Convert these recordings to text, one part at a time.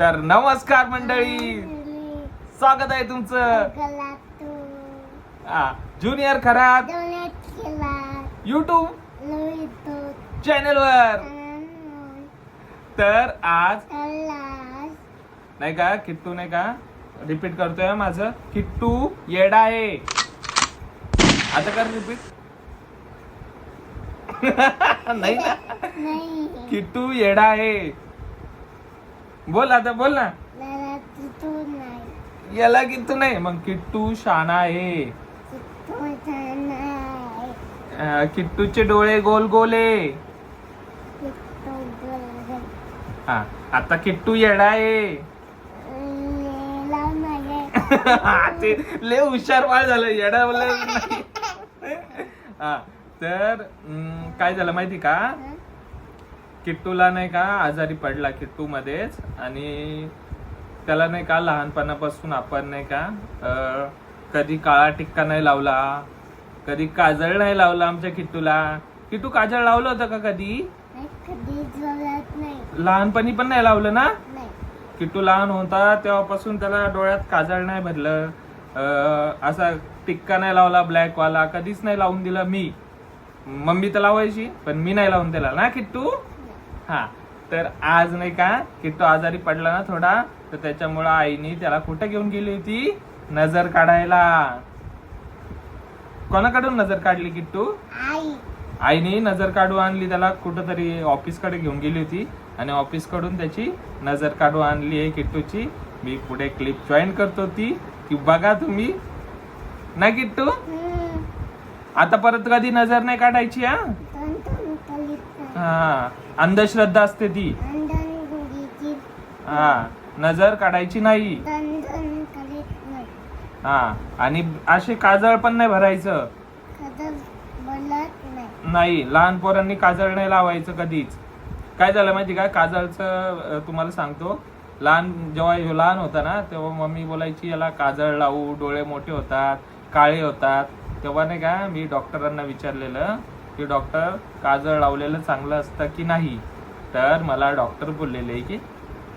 तर नमस्कार मंडळी. स्वागत आहे तुमचं. ज्युनियर खरात. युट्यूब चॅनल वर. तर आज नाही का किट्टू नाही का? रिपीट करतोय माझं. किट्टू येडा आहे. आता कर रिपीट नाही ना? किट्टू येडा आहे. बोल आता बोल ना. याला किट्टू नाही मग किट्टू शाणा आहे. किट्टूचे डोळे गोल गोल आहे. हा आता किट्टू येडा आहे. ते लय हुशार बाळ झालं येडा नाही. हा तर काय झालं माहिती का? किट्टूला नाही का आजारी पडला किट्टू मध्येच आणि त्याला नाही का लहानपणापासून आपण नाही का कधी काळा टिक्का नाही लावला कधी काजळ नाही लावला आमच्या किट्टूला. किट्टू काजळ लावलं होतं का कधी? लहानपणी पण नाही लावलं ना? किट्टू लहान होता तेव्हापासून त्याला डोळ्यात काजळ नाही भरलं. असा टिक्का नाही लावला ब्लॅक वाला कधीच नाही लावून दिला मी. मम्मी तर लावायची पण मी नाही लावून दिला ना किट्टू? हा. तर आज नाही का किट्टू आजारी पडला ना थोडा तर त्याच्यामुळं आईने त्याला कुठे घेऊन गेली होती? नजर काढायला. कोणाकडून नजर काढली किट्टू? आईने नजर काढू आणली त्याला कुठंतरी ऑफिसकडे घेऊन गेली होती. आणि ऑफिसकडून त्याची नजर काढू आणली आहे किट्टूची. मी पुढे क्लिप जॉईन करतो ती की बघा तुम्ही. ना किट्टू? आता परत कधी नजर नाही काढायची हा? हा. अंधश्रद्धा असते ती. हा नजर काढायची नाही. हा आणि असे काजळ पण नाही भरायचं. नाही. लहान पोरांनी काजळ नाही लावायचं कधीच. काय झालं माहिती का? काजळचं तुम्हाला सांगतो. लहान जेव्हा लहान होता ना तेव्हा मम्मी बोलायची याला काजळ लावू डोळे मोठे होतात काळे होतात. तेव्हा नाही का मी डॉक्टरांना विचारलेलं की डॉक्टर काजळ लावलेलं चांगलं असतं की नाही? तर मला डॉक्टर बोललेले की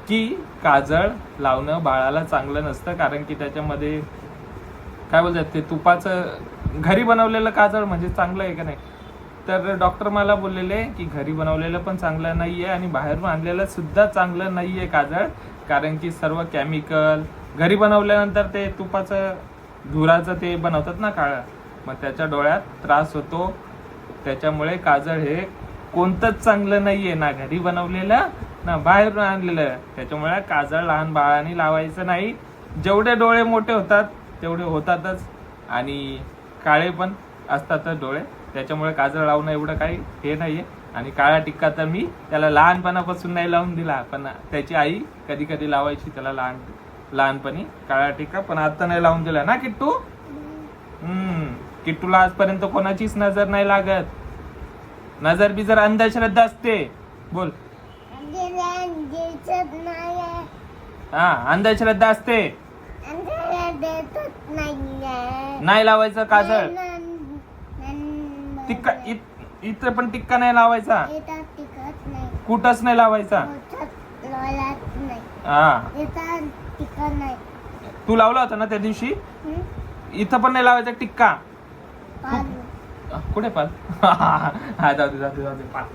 की काजळ लावणं बाळाला चांगलं नसतं कारण की त्याच्यामध्ये काय बोलतात ते तुपाचं घरी बनवलेलं काजळ म्हणजे चांगलं आहे का नाही? तर डॉक्टर मला बोललेले की घरी बनवलेलं पण चांगलं नाही आहे आणि बाहेरून आणलेलं सुद्धा चांगलं आहे काजळ कारण की सर्व केमिकल घरी बनवल्यानंतर ते तुपाचं धुराचं ते बनवतात ना काळं मग त्याच्या डोळ्यात त्रास होतो. त्याच्यामुळे काजळ हे कोणतंच चांगलं नाहीये. ना घरी बनवलेलं ना बाहेरून आणलेलं. त्याच्यामुळे काजळ लहान बाळाने लावायचं नाही. जेवढे डोळे मोठे होतात तेवढे होतातच. आणि काळे पण असतातच डोळे. त्याच्यामुळे काजळ लावणं एवढं काही हे नाहीये. आणि काळा टिक्का तर मी त्याला लहानपणापासून नाही लावून दिला. पण त्याची आई कधी कधी लावायची त्याला लहान लहानपणी काळा टिक्का. पण आता नाही लावून दिला. ना किट्टू? हम्म. किट्टूला आजपर्यंत कोणाचीच नजर नाही लागत. नजर बी जर अंधश्रद्धा असते. बोल. हा अंधश्रद्धा असते. नाही लावायचं काजळ. टिक्का इथं पण टिक्का नाही लावायचा. कुठंच नाही लावायचा. हा. तू लावला होता ना त्या दिवशी? इथं पण नाही लावायचा टिक्का. कुठे पाल? हा जाऊ दे जाऊ दे जाऊ दे पाल.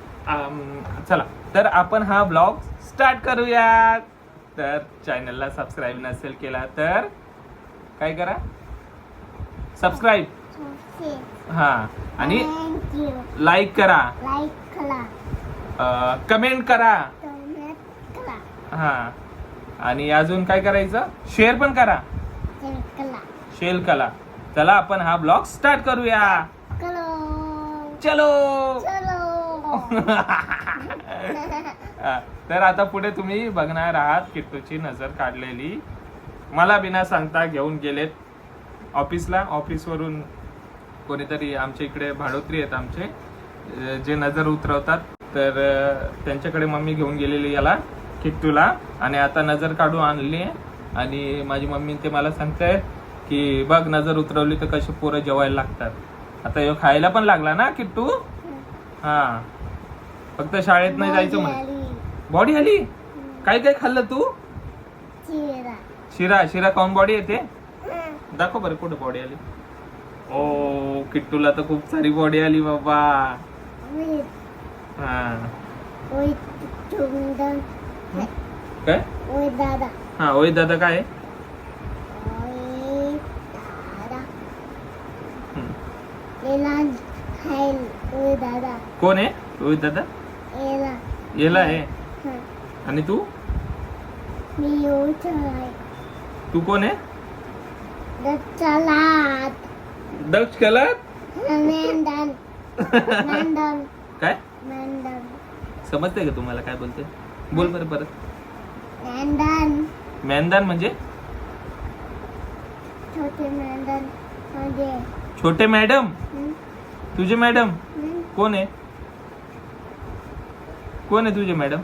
चला. तर आपण हा ब्लॉग स्टार्ट करूया तर चॅनलला सबस्क्राईब नसेल केला तर काय करा? सबस्क्राईब. हा आणि लाईक करा. कमेंट करा. हा आणि अजून काय करायचं? शेअर पण करा. शेअर करा. चला आपण हा ब्लॉग स्टार्ट करूया. करो चलो. चलो. तर आता पुढे तुम्ही बघणार आहात किट्टूची नजर काढलेली. मला बिना सांगता घेऊन गेलेत ऑफिसला. ऑफिसवरून कोणीतरी आमच्या इकडे भाडोत्री आहेत आमचे जे नजर उतरवतात. तर त्यांच्याकडे मम्मी घेऊन गेलेली याला किट्टूला. आणि आता नजर काढून आणली आणि माझी मम्मी ते मला सांगतायत की बघ नजर उतरवली तर कशी पोरं जेवायला लागतात. आता ह्यो खायला पण लागला ना किट्टू? हा. फक्त शाळेत नाही जायचं म्हणे बॉडी आली काय काय खाल्लं तू? शिरा. शिरा. काऊन बॉडी येते? दाखव बरं कुठं बॉडी आली. ओ किट्टूला तर खूप सारी बॉडी आली बाबा. हा. काय? ओय दादा. हा ओय दादा काय आहे? ओय दादा हम्म. एला खाईल ओय दादा. कोण आहे? ओय दादा? एला. येला आहे. हं. आणि तू? मी तू कोण आहे? दक्ष केला नंदन नंदन काय? नंदन समजतंय का तुम्हाला काय बोलते बोल बरं परत. नंदन मैदान म्हणजे? छोटे नंदन म्हणजे छोटे मॅडम? तुझे मॅडम हं? कोण आहे? कोण आहे तुझे मॅडम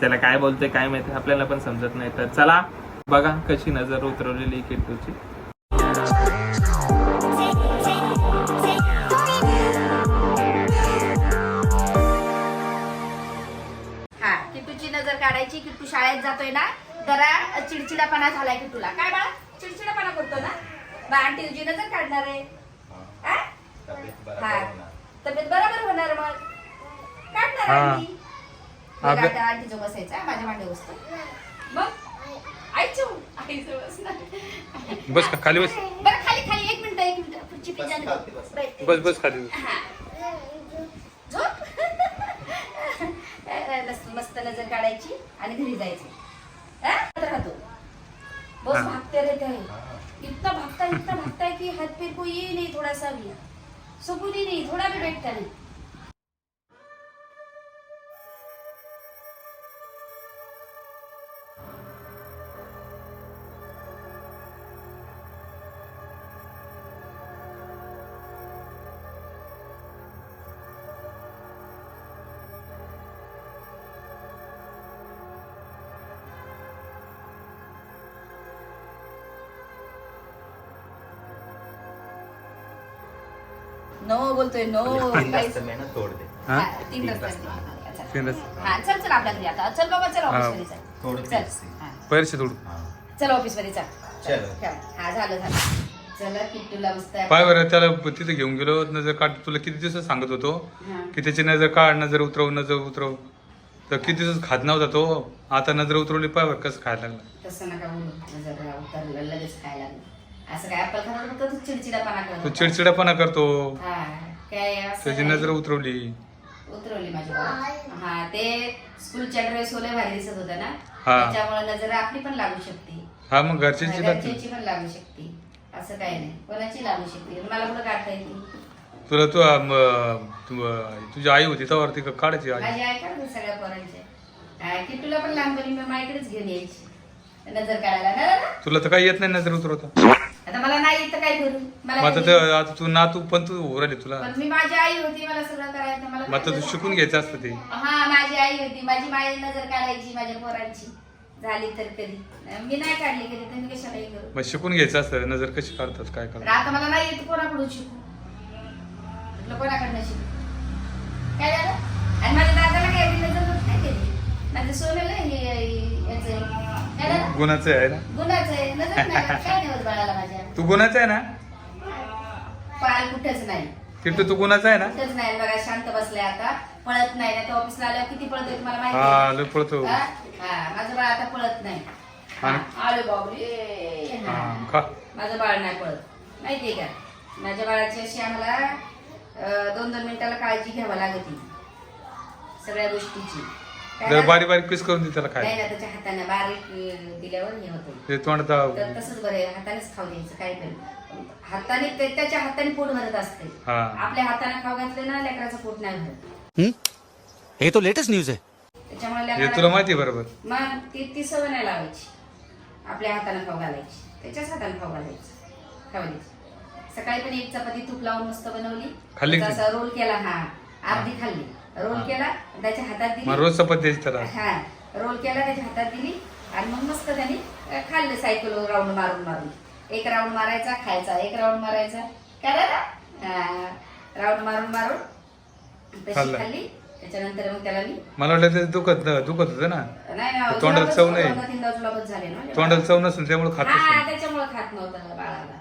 त्याला काय बोलते काय माहिती आपल्याला पण समजत नाही. तर चला बघा कशी नजर उतरवलेली किट्टूची. हा किट्टूची नजर काढायची किट्टू शाळेत जातोय ना? जरा चिडचिडापणा झालाय किट्टूला काय बाळा? चिडचिडापणा करतो ना? बा आंटी तुझी नजर काढणार आहे. हा? हा? तब्येत बरोबर होणार. मग. काढणार हा. आंटी. मग आता आंटी जो बसायचा माझ्या मांडी बसतो. मग? आईचो आईचो बसणार. बस का खाली बस. बरं खाली खाली. एक मिनिट एक मिनिट. पुढची. बस बस. खाली बस. हा. झोप. मस्त- मस्त नजर काढायची आणि घरी जायचं. हा? राहतो. बस हा. भागते रे काय इतना भागता इतना भागता है कि हाथ पैर को ये नहीं थोड़ा सा भी सुकून ही नहीं थोड़ा भी बैठता नहीं. नो बोलतोय नो तीन काहीच- रस्ते में ना तोड़ दे. हा, तीन तीन रस्ते रस्ते. अच्छा. तीन रस्ते. हा चल चल आपल्या घरी आता. चल बाबा चल हा. ऑफिसमध्ये चल. थोडं चल. तेच आहे. हा. पैरशे थोडं हाँ. चल ऑफिसमध्ये चल. चल. ठेव. हा झालं झालं. चला किट्टूला मस्त पाय बरं त्याला तिथे घेऊन गेलो. नजर काढ तुला किती दिवस सांगत होतो हा. की त्याची नजर काढ नजर उतरव नजर उतरव. तर किती दिवस खात नव्हता तो. आता नजर उतरवली पाय बरं कसं खायला लागला? तसं नका बोलू. जर उतरलं लगेच खायला लागलं. असं काय ऍपल खात फक्त तू चिडचिडापणा करत. तो होता. चिडचिडापणा करतो. हा काय असं त्याची नाही. नजर उतरवली. उतरवली माझी बाबा. हा ते स्कूलच्या ड्रेस ओले भारी दिसत होता ना? हा. त्याच्यामुळे नजर आपली पण लागू शकते. हा मग घरच्यांची लागते. घरच्याची पण लागू शकते. असं काही नाही. कोणाची लागू शकते? मला कुठं काढता येते? तुला तू अं, तू, अं, तुझी आई होती त्यावर ती काढायची आई? माझी सगळ्या पोरांच्या हा, किट्टूला पण लहानपणी मी माईकडेच घेऊन यायची. नजर काढायला. ना? तुला तर काही येत नाही नजर उतरवता. आता मला नाही तर काय करू? मला मग आता काही- ते- आता पण तू उराली तुला. पण मी माझी आई होती मला सगळं करायचं. मला मग आता काय तू शिकून घ्यायचं असतं ते. हा माझी आई होती. माझी माई नजर काढायची माझ्या पोरांची. झाली तर कधी. मी नाही काढली कधी तर मी कशालाही करू. मग शिकून घ्यायचं असतं नजर कशी काढतात काय पण करतात? आता मला नाही येत कोणाकडून शिकू. म्हटलं कोणाकडनं शिकू? काय झालं? आणि माझ्या दादाला काय नजर नाही कधी माझं सोनेला याच काय झालं गुणाचं आहे ना? गुणाचं आहे. नजर नाही का? काय नाही होत बाळाला माझ्या? तू गुणाचं आहे ना? पाल कुठंच नाही. किट्टू तू गुणाचं आहे ना? कुठंच नाही. बघा शांत बसलाय आता. पळत नाही. ना ऑफिसला आल्यावर किती पळतोय तुम्हाला माहिती आहे हा का? लय पळतो. हा? हा, माझं बाळ आता पळत नाही. हा, आले बाबरे हा. खा. माझं बाळ नाही पळत. माहितीये का? माझ्या बाळाची अशी आम्हाला अं, दोन दोन मिनिटाला काळजी घ्यावी लागते. सगळ्या गोष्टीची. जर? बारीक बारीक पीस करून दे त्याला नाही ना त्याच्या हाताने बारीक दिल्यावर हे होतं ते तोंडात तर तसंच बरं आहे हातानेच खाऊ द्यायचं काय हाताने ते- त्याच्या हाताने पोट भरत असते हा. आपल्या हाताने खाऊ घातलं ना लेकराचं पोट नाही भरत. हं? हे तो लेटेस्ट न्यूज है त्याच्यामुळे हे लेकराला- तुला माहिती आहे बरोबर. मग ती ती सवय नाही लावायची. आपल्या हाताने खाऊ घालायची. त्याच्याच हाताने खाऊ घालायचं. सकाळी पण एक चपाती तूप लावून मस्त बनवली. खाल्ली त्याचा का? असा रोल केला हा. अर्धी खाल्ली. रोल केला त्याच्या हातात मग दिली रोज द्यायची त्याला. हा. रोल केला त्याच्या हातात दिली. आणि मग मस्त त्याने खाल्लं सायकल राऊंड मारून मारून. एक राऊंड मारायचा खायचा. एक राऊंड मारायचा. काय राऊंड मारून मारून. तशी खाल्लं. खाल्ली. त्याच्यानंतर मग त्याला मी मला वाटलं ते दुखत दुखत होतं ना. नाही ना तोंडाला चव नाही. तोंडाला चव नसेल त्यामुळे खात हा नसेल त्याच्यामुळे खात नव्हतं बाळाला.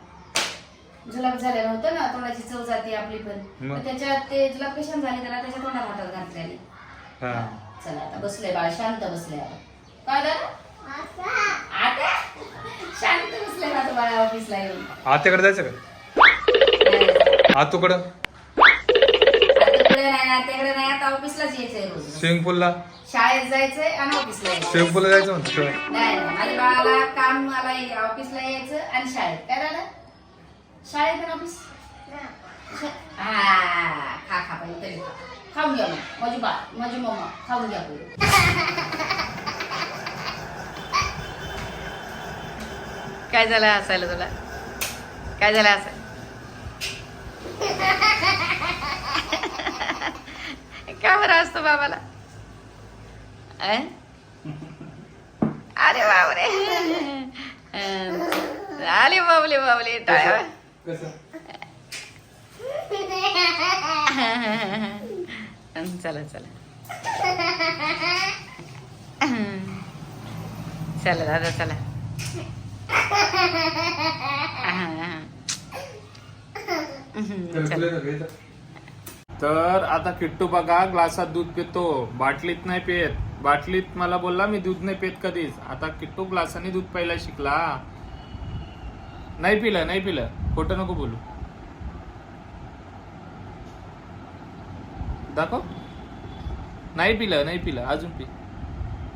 जुलाब झालेलं होतं ना तोंडाची चव जाते आपली पण. मग? तर त्याच्यात ते जुलाब कशाने झाले? त्याला त्याच्या तोंडात हातात घातल्याने हा. चला आता बसले बाळ शांत बसले आता. काय झालं आता. शांत बसले ना बाळा ऑफिसला येऊन. आत्याकडे जायचं का? आतूकडं? नाही आत्याकडे नाही. आता ऑफिसलाच यायचंय रोज स्विमिंग पूलला शाळेत जायचंय आणि ऑफिसला यायचं स्विमिंग पूलला जायचं म्हणतो नाही नाही. माझ्या बाळाला काम मला ऑफिसला यायचं आणि शाळेत. काय झालं शाळेत ना ऑफिस खा खा पाहिजे तरी खा. खाऊन घ्या मग. माझी बा माझी मम्मा खाऊन घ्या पहिले. काय झालं असायला तुला? काय झालं हसायला? का बरं असतो बाबाला? अरे बाबरे आले बाबले बाबले टाळ्या. चला चला. चला दादा चला. तर आता किट्टू बघा ग्लासात दूध पितो. बाटलीत नाही पित बाटलीत मला बोलला मी दूध नाही पित कधीच. आता किट्टू ग्लासाने दूध प्यायला शिकला. नाही पिलं नाही पिलं. खोटं नको बोलू. दाखव. नाही पिलं नाही पिलं अजून पी.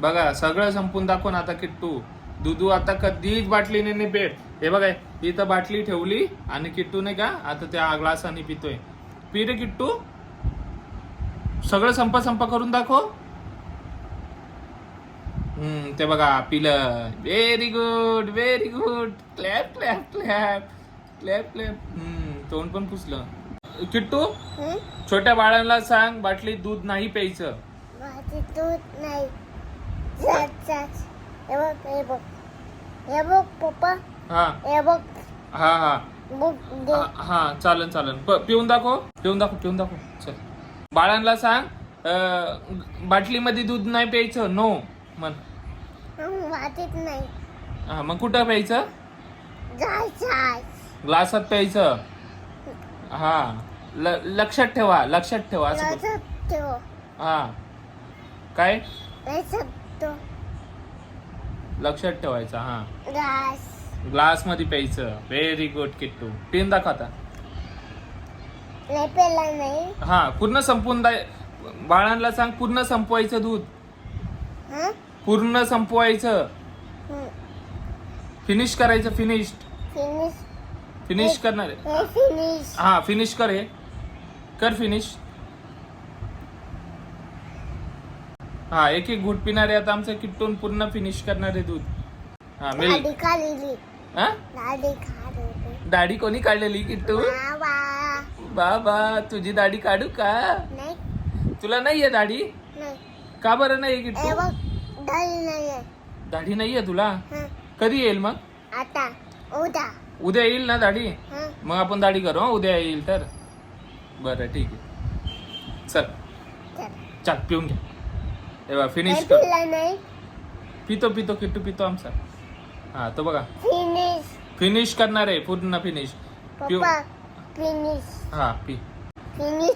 बघा सगळं संपून दाखव ना आता किट्टू. दुधू आता कधीच बाटलीने नाही पेट हे बघा इथं बाटली ठेवली आणि किट्टू नाही का आता त्या ग्लासाने पितोय. पी रे किट्टू. सगळं संप संपा करून दाखव. हम्म ते बघा पिलं. Very good very good clap clap clap clap clap हम्म तोंड पण पुसलं. किट्टू हं? छोट्या बाळांना सांग बाटलीत दूध नाही प्यायचं. माझे दूध नाही. हे बघ हे बघ. हे बघ पप्पा. हा. हे बघ. हा हा. बघ दे. हा, हा चालन चालन. प- पिऊन दाखव पिऊन दाखव पिऊन दाखव. चल. बाळांना सांग अं, बाटलीमध्ये दूध नाही प्यायचं. नो म्हण. हं, वाटत नाही. हा मग कुठं प्यायचं? ग्लासात प्यायचं? हा. ल- लक्षात ठेवा लक्षात ठेवा असं बोल. हा. काय? लक्षात ठेव. लक्षात ठेवायचं हा. ग्लास. ग्लासमध्ये प्यायचं. Very good Kittu. पिऊन दाखव आता. नाही पेला नाही. हा पूर्ण संपून दाय बाळांना सांग पूर्ण संपवायचं दूध. हं? पूर्ण संपवायचं. हं. फिनिश करायचं फिनिश फिनिश फिनिश करणार आहे. हे फिनिश हा फिनिश कर हे. कर फिनिश हा एक एक घुट पिणारे आता आमचं किट्टून पूर्ण फिनिश करणारे दूध. हा मिल दाढी हा? दाढी कोणी काढलेली किट्टू? बाबा. बाबा तुझी दाढी काढू का? नाही. तुला नाहीये दाढी? नाही. का बरं नाहीये हे किट्टू बघ दाढी नाही आहे दाढी नाहीये तुला? हं. कधी येईल मग? आता उद्या. उद्या येईल ना दाढी? हं. मग आपण दाढी करू हं, उद्या येईल तर? बरं ठीक आहे. चल. चल. चल पिऊन घ्या हे बघा फिनिश नाही कर. पिला नाही. पितो पितो किट्टू पितो आमचा. हा तो बघा. फिनिश फिनिश करणार आहे पूर्ण फिनिश पिऊ. पप्पा फिनिश हा पी. फिनिश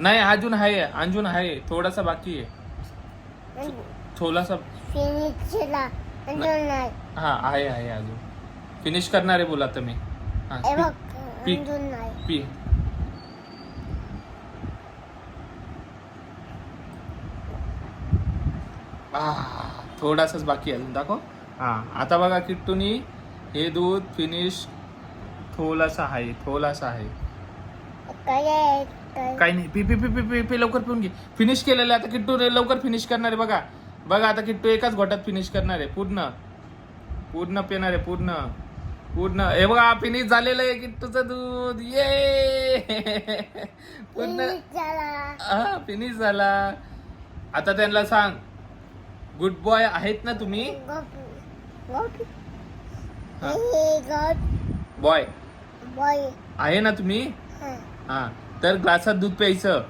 नाही अजून आहे अजून आहे थोडासा बाकी आहे. थोडासा फिनिश चिरा अजून नाही. हा आहे आहे अजून. फिनिश करणार आहे बोला तुम्ही. हा हे पी. बघ पी. अजून नाही. पी. आह, थोडासाच बाकी आहे अजून दाखव. हा. आता बघा किट्टूनी हे दूध फिनिश थोडासा आहे थोडासा आहे. काय आहे? काय? काही नाही. पी पी पी पी पी पी लवकर पिऊन घे. फिनिश केलेलं आहे. आता किट्टू रे लवकर फिनिश करणार आहे बघा. बघा आता किट्टू एकाच घोटात फिनिश करणार आहे. पूर्ण. पूर्ण पिणार आहे पूर्ण. पूर्ण हे बघा फिनिश झालेलं आहे किट्टूचं दूध. ये! पूर्ण. फिनिश झाला. हा फिनिश झाला. आता त्यांना सांग गुड बॉय आहेत ना तुम्ही? बॉय बॉय आहे ना तुम्ही? हं. तर ग्लासात दूध प्यायचं.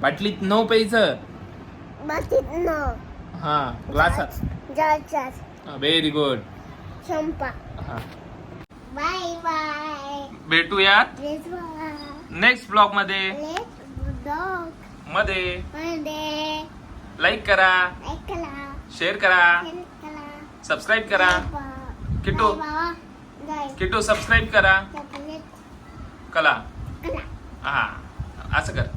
बाटलीत नऊ प्यायचं. हा ग्लासात. व्हेरी गुड संपा. हा. Bye bye. भेटूयात लेट्स नेक्स्ट ब्लॉगमध्ये. डॉगमध्ये. मध्ये. लाईक करा. ऐकला शेअर करा. ऐकला सबस्क्राईब करा. किट्टू. जाय किटू सबस्क्राईब करा. चॉकलेट कला. हा. असं कर.